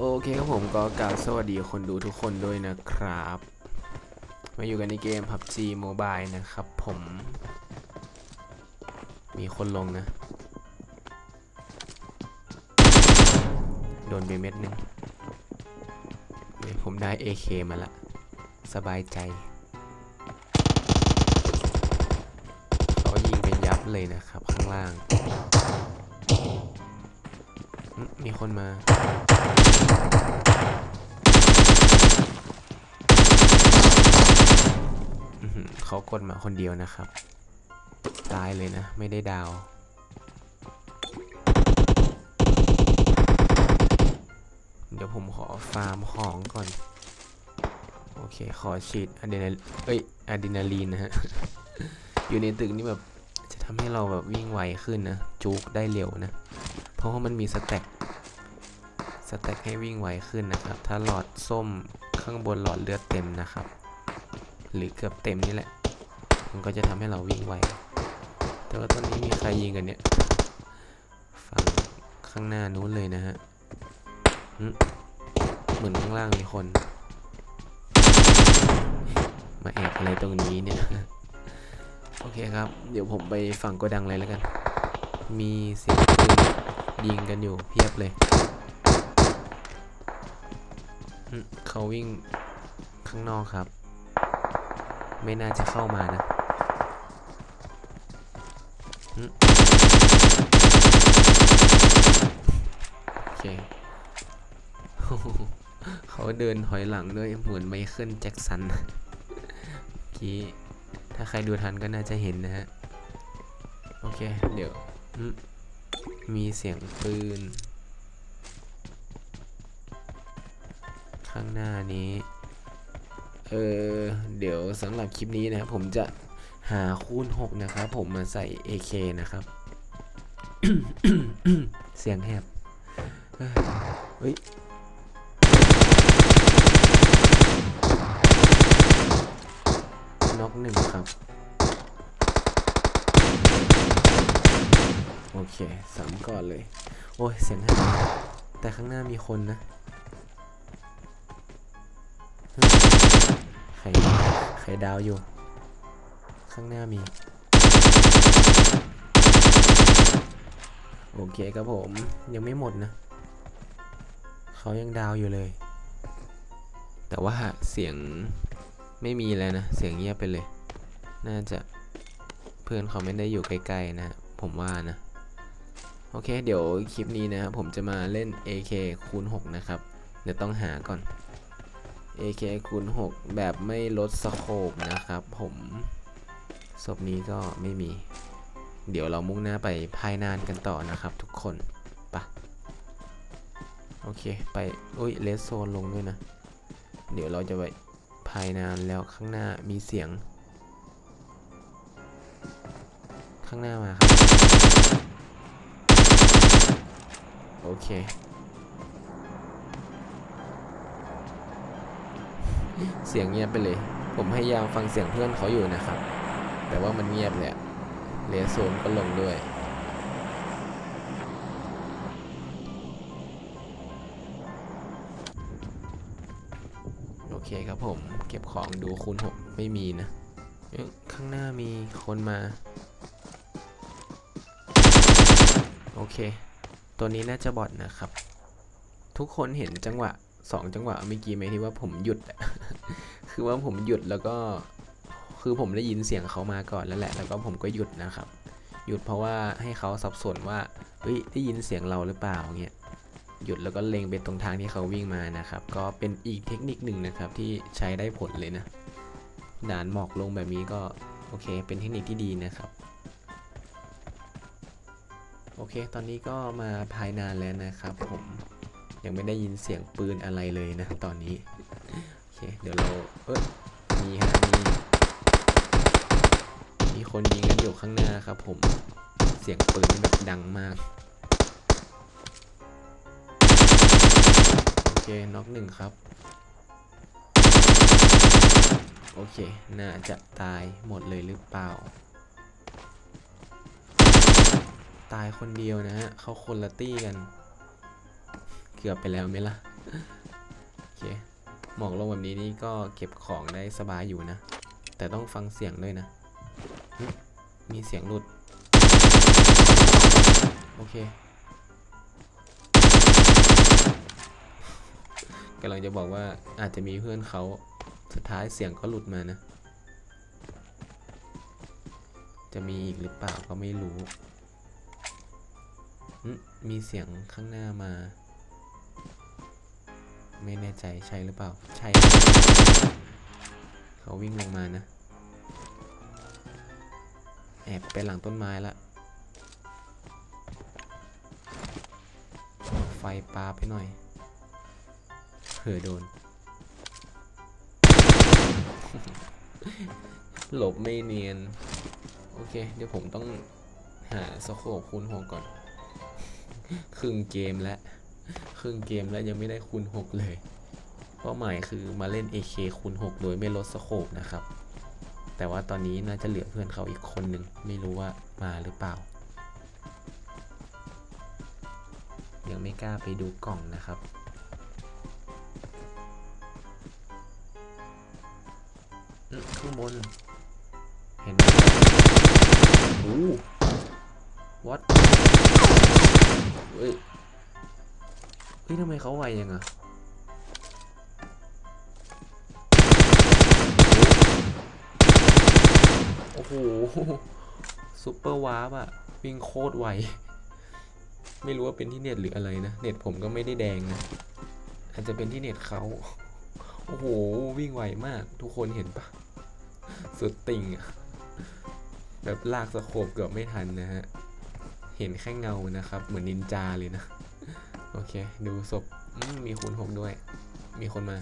โอเคครับผมก็กล่าวสวัสดีคนดูทุกคนด้วยนะครับ มาอยู่กันในเกม PUBG Mobile นะครับผม มีคนลงนะ โดนไปเม็ดหนึงเดี๋ยวผมได้ AK มาละ สบายใจ เขายิงเป็นยับเลยนะครับข้างล่าง มีคนมา เขากดมาคนเดียวนะครับ ตายเลยนะ ไม่ได้ดาว เดี๋ยวผมขอฟาร์มของก่อน โอเค ขอฉีดอะดรีนาเอ้ยอะดรีนาลีนนะฮะ อยู่ในตึกนี่แบบจะทำให้เราแบบวิ่งไวขึ้นนะ จุกได้เร็วนะ ราะว่ามันมีสแต็กสแต็กให้วิ่งไวขึ้นนะครับ ถ้าหลอดส้มข้างบนหลอดเลือดเต็มนะครับ หรือเกือบเต็มนี่แหละ มันก็จะทำให้เราวิ่งไว แต่ว่าตอนนี้มีใครยิงกันเนี่ย ฝั่งข้างหน้านู้นเลยนะฮะเหมือนข้างล่างมีคน มาแอบอะไรตรงนี้เนี่ย โอเคครับ เดี๋ยวผมไปฝั่งโกดังเลยแล้วกัน มีเสียงปืน ยิงกันอยู่เพียบเลยเขาวิ่งข้างนอกครับ ไม่น่าจะเข้ามานะโอเคเขาเดินถอยหลังด้วยเหมือนไมเคิลแจ็คสันกี้ถ้าใครดูทันก็น่าจะเห็นนะฮะ โอเค เดี๋ยว มีเสียงปืน ข้างหน้านี้ เออ เดี๋ยวสำหรับคลิปนี้นะครับผมจะหาคูณ 6 นะครับผมมาใส่ AK นะครับ เสียงแหบเอ้ยเฮ้ยน็อกหนึ่งครับ โอ เคสามก่อนเลย โอ้ยเสียงแหบแต่ข้างหน้ามีคนนะใครใครดาวอยู่ ข้างหน้ามี โอเคครับผม ยังไม่หมดนะ เขายังดาวอยู่เลย แต่ว่าเสียงไม่มีแล้วนะ เสียงเงียบไปเลย น่าจะเพื่อนเขาไม่ได้อยู่ใกล้ๆนะ ผมว่านะ โอเค เดี๋ยวคลิปนี้นะครับผมจะมาเล่น AK คูณ6นะครับ เดี๋ยวต้องหาก่อน AK คูณ6แบบไม่ลดสโคปนะครับ ผมศพนี้ก็ไม่มี เดี๋ยวเรามุ่งหน้าไปภายนานกันต่อนะครับ ทุกคนปะโอเค ไปอุ้ยเลสโซนลงด้วยนะ เดี๋ยวเราจะไปภายนานแล้วข้างหน้ามีเสียง ข้างหน้ามาครับ โอเค เสียงเงียบไปเลย ผมพยายามฟังเสียงเพื่อนเขาอยู่นะครับ แต่ว่ามันเงียบเลยอะเลโซนก็ลงด้วยโอเคครับผมเก็บของดูคูณหกไม่มีนะข้างหน้ามีคนมา โอเค ตัวนี้น่าจะบอดนะครับ ทุกคนเห็นจังหวะสองจังหวะเมื่อกี้ไหมที่ว่าผมหยุด คือว่าผมหยุดแล้วก็ คือผมได้ยินเสียงเขามาก่อนแล้วแหละ แล้วก็ผมก็หยุดนะครับ หยุดเพราะว่าให้เขาสับสนว่าเฮ้ยได้ยินเสียงเราหรือเปล่าเงี้ย หยุดแล้วก็เล็งไปตรงทางที่เขาวิ่งมานะครับ ก็เป็นอีกเทคนิคหนึ่งนะครับที่ใช้ได้ผลเลยนะ ด่านหมอกลงแบบนี้ก็โอเค เป็นเทคนิคที่ดีนะครับ โอเค ตอนนี้ก็มาภายนานแล้วนะครับผมยังไม่ได้ยินเสียงปืนอะไรเลยนะตอนนี้ โอเค เดี๋ยวเรา เอ้ยมีฮะมีมีคนยิงกันอยู่ข้างหน้าครับผม เสียงปืนแบบดังมาก โอเค น็อกหนึ่งครับ โอเค น่าจะตายหมดเลยหรือเปล่า ตายคนเดียวนะฮะเขาคนละตี้กัน เกือบไปแล้วไหมล่ะ โอเค หมอกลงแบบนี้นี่ก็เก็บของได้สบายอยู่นะ แต่ต้องฟังเสียงด้วยนะ มีเสียงหลุด โอเคกำลังจะบอกว่าอาจจะมีเพื่อนเขาสุดท้ายเสียงก็หลุดมานะ จะมีอีกหรือเปล่าก็ไม่รู้ มีเสียงข้างหน้ามา ไม่แน่ใจใช่หรือเปล่า ใช่ เขาวิ่งลงมานะ แอบไปหลังต้นไม้ละ ไฟปาไปหน่อยเผื่อโดน หลบไม่เนียน โอเค เดี๋ยวผมต้องหาสโคปคูณหกก่อน ครึ่งเกมแล้วครึ่งเกมแล้วยังไม่ได้คูณหกเลยเป้าหมายคือมาเล่น AK คูณ6 โดยไม่ลดสโคปนะครับ แต่ว่าตอนนี้น่าจะเหลือเพื่อนเขาอีกคนหนึ่งไม่รู้ว่ามาหรือเปล่า ยังไม่กล้าไปดูกล่องนะครับข้างบน เห็นไหมโอ้ what เฮ้ยทำไมเขาไวยังอะโอ้โหซุปเปอร์วาร์ปอะวิ่งโคตรไว ไม่รู้ว่าเป็นที่เน็ตหรืออะไรนะ เน็ตผมก็ไม่ได้แดงนะ อาจจะเป็นที่เน็ตเขา โอ้โห วิ่งไวมาก ทุกคนเห็นปะ สุดติ่งอะแบบลากสะโคปเกือบไม่ทันนะฮะ เห็นแค่เงานะครับ เหมือนนินจาเลยนะ โอเค ดูศพมีคูณหกด้วย มีคนมา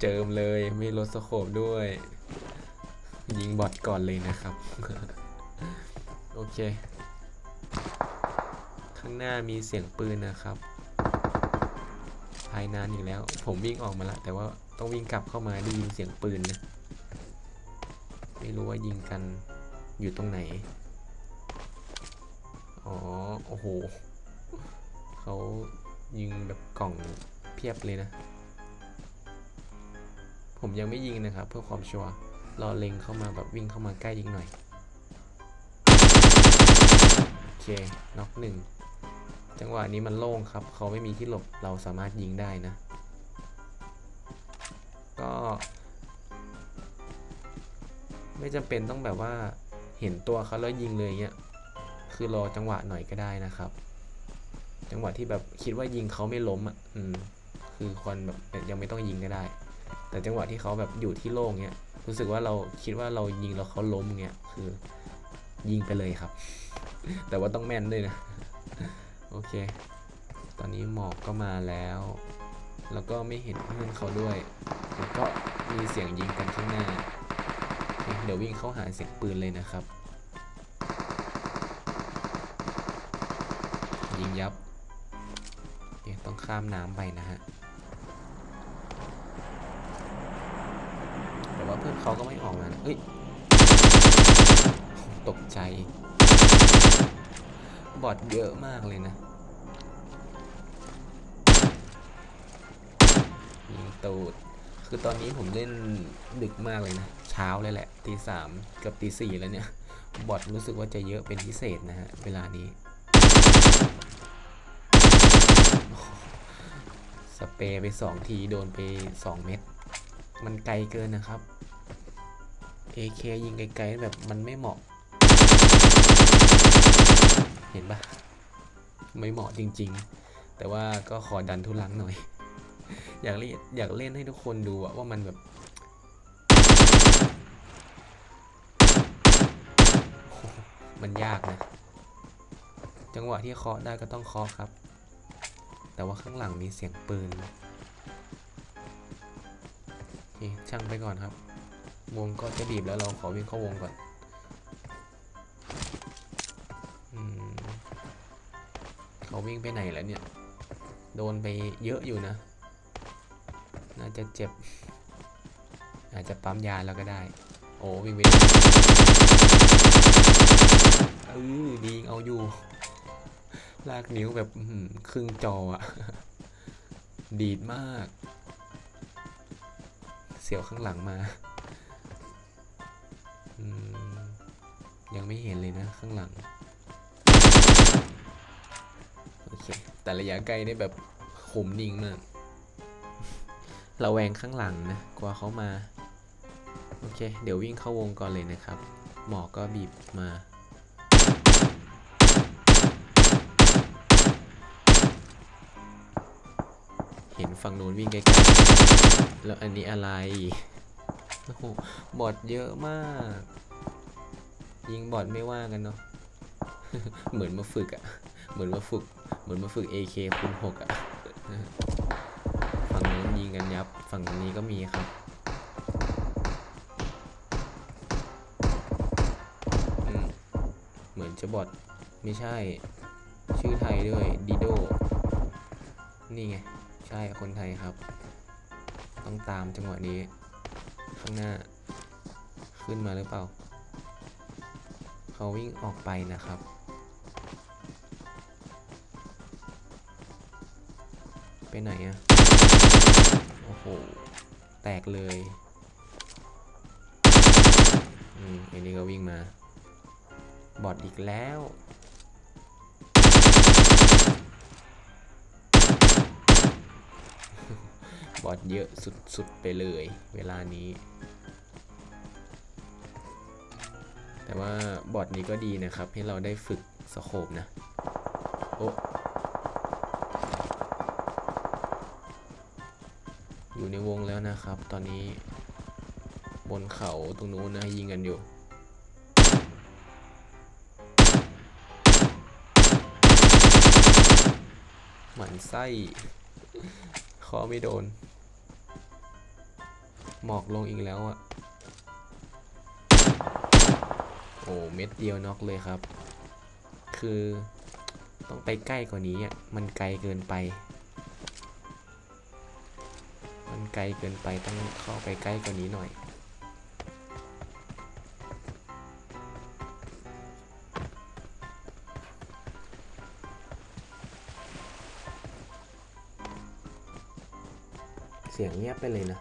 เจิมเลยไม่ลดสโคปด้วย ยิงบอทก่อนเลยนะครับ โอเค ข้างหน้ามีเสียงปืนนะครับ ภายนานอีกแล้ว ผมวิ่งออกมาล้วแต่ว่าต้องวิ่งกลับเข้ามาได้ยินเสียงปืนนะ ไม่รู้ว่ายิงกันอยู่ตรงไหน อ๋อ โอ้โห เขายิงแบบกล่องเพียบเลยนะ ผมยังไม่ยิงนะครับ เพื่อความชัวร์ รอเล็งเข้ามาแบบวิ่งเข้ามาใกล้ยิงหน่อย โอเค น็อกหนึ่ง จังหวะนี้มันโล่งครับ เขาไม่มีที่หลบ เราสามารถยิงได้นะ ก็ไม่จำเป็นต้องแบบว่าเห็นตัวเขาแล้วยิงเลยเงี้ย คือรอจังหวะหน่อยก็ได้นะครับ จังหวะที่แบบคิดว่ายิงเขาไม่ล้มอะอืมคือคนแบบยังไม่ต้องยิงก็ได้ แต่จังหวะที่เขาแบบอยู่ที่โล่งเงี้ยรู้สึกว่าเราคิดว่าเรายิงแล้วเขาล้มเงี้ยคือ ยิงไปเลยครับ แต่ว่าต้องแม่นด้วยนะ โอเค ตอนนี้หมอกก็มาแล้ว แล้วก็ไม่เห็นเพื่อนเขาด้วย แล้วก็มีเสียงยิงกันข้างหน้าเคเดี๋ยววิ่งเข้าหาเสียงปืนเลยนะครับ ยิงยับต้องข้ามน้ำไปนะฮะ แต่ว่าเพื่อนเขาก็ไม่ออกมานะเฮ้ย ตกใจ บอทเยอะมากเลยนะ ยิงตูด คือตอนนี้ผมเล่นดึกมากเลยนะ เช้าเลยแหละตีสามกับตีสี่แล้วเนี่ย บอทรู้สึกว่าจะเยอะเป็นพิเศษนะฮะ เวลานี้ สเปรย์ไปสองทีโดนไปสองเม็ด มันไกลเกินนะครับ AK ยิงไกลๆแบบมันไม่เหมาะ เห็นปะไม่เหมาะจริง ๆ แต่ว่าก็ขอดันทุลังหน่อย อยากเล่นอยากเล่นให้ทุกคนดูว่ามันแบบมันยากนะ จังหวะที่เคาะได้ก็ต้องเคาะครับ แต่ว่าข้างหลังมีเสียงปืนช่างไปก่อนครับ วงก็จะบีบแล้วเราขอวิ่งเข้าวงก่อนอเขาวิ่งไปไหนแล้วเนี่ย โดนไปเยอะอยู่นะ น่าจะเจ็บ อาจจะปั๊มยาแล้วก็ได้ โอ้วิ่งไปเออดีเอาอยู่ ลากนิ้วแบบครึ่งจออะดีดมาก เสียวข้างหลังมาอยังไม่เห็นเลยนะข้างหลัง โอเค แต่ระยะไกลได้แบบขุมนิ่งมากเราแวงข้างหลังนะกลัวเขามา โอเค เดี๋ยววิ่งเข้าวงก่อนเลยนะครับ หมอกก็บีบมา เห็นฝั่งนู้นวิ่งไกลๆแล้วอันนี้อะไร โอ้โห บอทเยอะมาก ยิงบอทไม่ว่ากันเนาะ เหมือนมาฝึกอะเหมือนมาฝึก เหมือนมาฝึก AK คูณหกอะฝั่งนู้นยิงกันยับ ฝั่งนี้ก็มีครับเหมือนจะบอทไม่ใช่ ชื่อไทยด้วยดิโดนี่ไง ใช่คนไทยครับ ต้องตามจังหวะนี้ ข้างหน้าขึ้นมาหรือเปล่า เขาวิ่งออกไปนะครับ ไปไหนอะโอ้โห แตกเลยอืมอันนี้ก็วิ่งมา บอดอีกแล้ว บอดเยอะสุด ๆ ไปเลย เวลานี้ แต่ว่าบอดนี้ก็ดีนะครับ ให้เราได้ฝึกสโคปนะ โอ้อยู่ในวงแล้วนะครับ ตอนนี้บนเขาตรงนู้นนะยิงกันอยู่หมันไส้ขอไม่โดน หมอกลงอีกแล้วอะโอ้เม็ดเดียวน็อกเลยครับ คือต้องไปใกล้กว่านี้อะ มันไกลเกินไป มันไกลเกินไปต้องเข้าไปใกล้กว่านี้หน่อยเสียงเงียบไปเลยนะ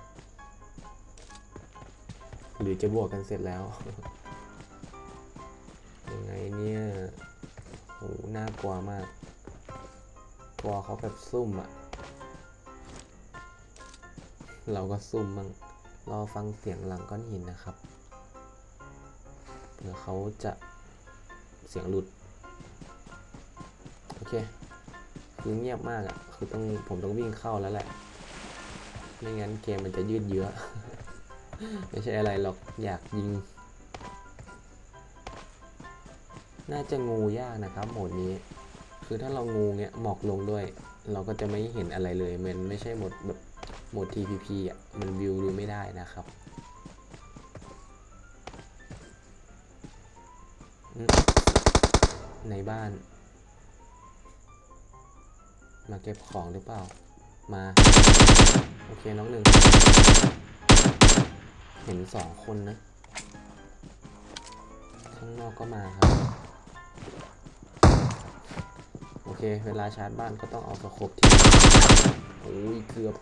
หรือจะบวกกันเสร็จแล้ว ยังไงเนี่ยโหน่ากลัวมากกลัวเขาแบบซุ่มอะเราก็ซุ่มมั่งรอฟังเสียงหลังก้อนหินนะครับเผื่อเขาจะเสียงหลุด โอเค คือเงียบมากอะคือต้องผมต้องวิ่งเข้าแล้วแหละ ไม่งั้นเกมมันจะยืดเยื้อ ไม่ใช่อะไรหรอกอยากยิง น่าจะงูยากนะครับโหมดนี้ คือถ้าเรางูเงี้ยหมอกลงด้วย เราก็จะไม่เห็นอะไรเลย มันไม่ใช่โหมดแบบโหมด TPP อะมันวิวดูไม่ได้นะครับในบ้าน มาเก็บของหรือเปล่า มา โอเค น้องหนึ่ง เห็นสองคนนะ ข้างนอกก็มาครับ โอเค เวลาชาร์จบ้านก็ต้องเอาสโคปที่โอ้ยเกือบ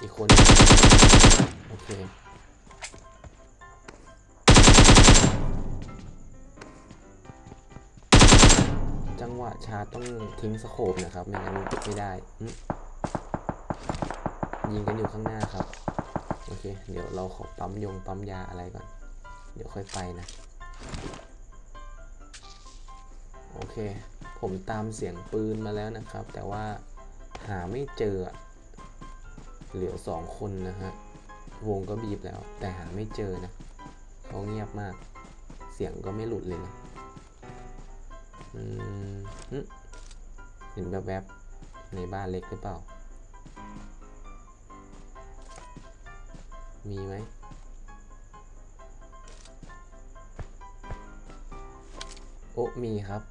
อีกคน โอเคจังหวะชาร์จต้องทิ้งสโคปนะครับ ไม่งั้นไม่ได้ ยิงกันอยู่ข้างหน้าครับ เค เดี๋ยวเราขอปั๊มยงปั๊มยาอะไรก่อน เดี๋ยวค่อยไปนะ โอเค ผมตามเสียงปืนมาแล้วนะครับ แต่ว่าหาไม่เจอ เหลือสองคนนะฮะ วงก็บีบแล้ว แต่หาไม่เจอนะเขาเงียบมาก เสียงก็ไม่หลุดเลยนะ อืม เห็นแวบๆในบ้านเล็กหรือเปล่า มีไหมโอ้มีครับ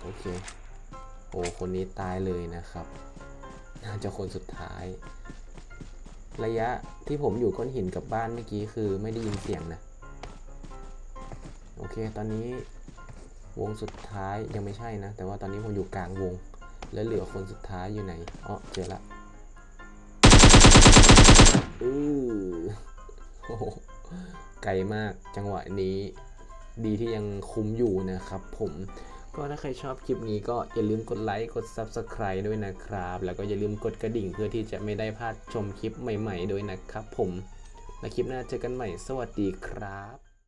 โอเค โอ้คนนี้ตายเลยนะครับ น่าจะคนสุดท้าย ระยะที่ผมอยู่ก้อนหินกับบ้านเมื่อกี้คือไม่ได้ยินเสียงนะ โอเค ตอนนี้วงสุดท้ายยังไม่ใช่นะ แต่ว่าตอนนี้ผมอยู่กลางวง แล้วเหลือคนสุดท้ายอยู่ไหนอ๋อเจอละ อือโอ้โหไกลมากจังหวะนี้ ดีที่ยังคุ้มอยู่นะครับผมก็ถ้าใครชอบคลิปนี้ก็อย่าลืมกดไลค์กด Subscribe ด้วยนะครับ แล้วก็อย่าลืมกดกระดิ่งเพื่อที่จะไม่ได้พลาดชมคลิปใหม่ๆด้วยนะครับผมและคลิปหน้าเจอกันใหม่ สวัสดีครับ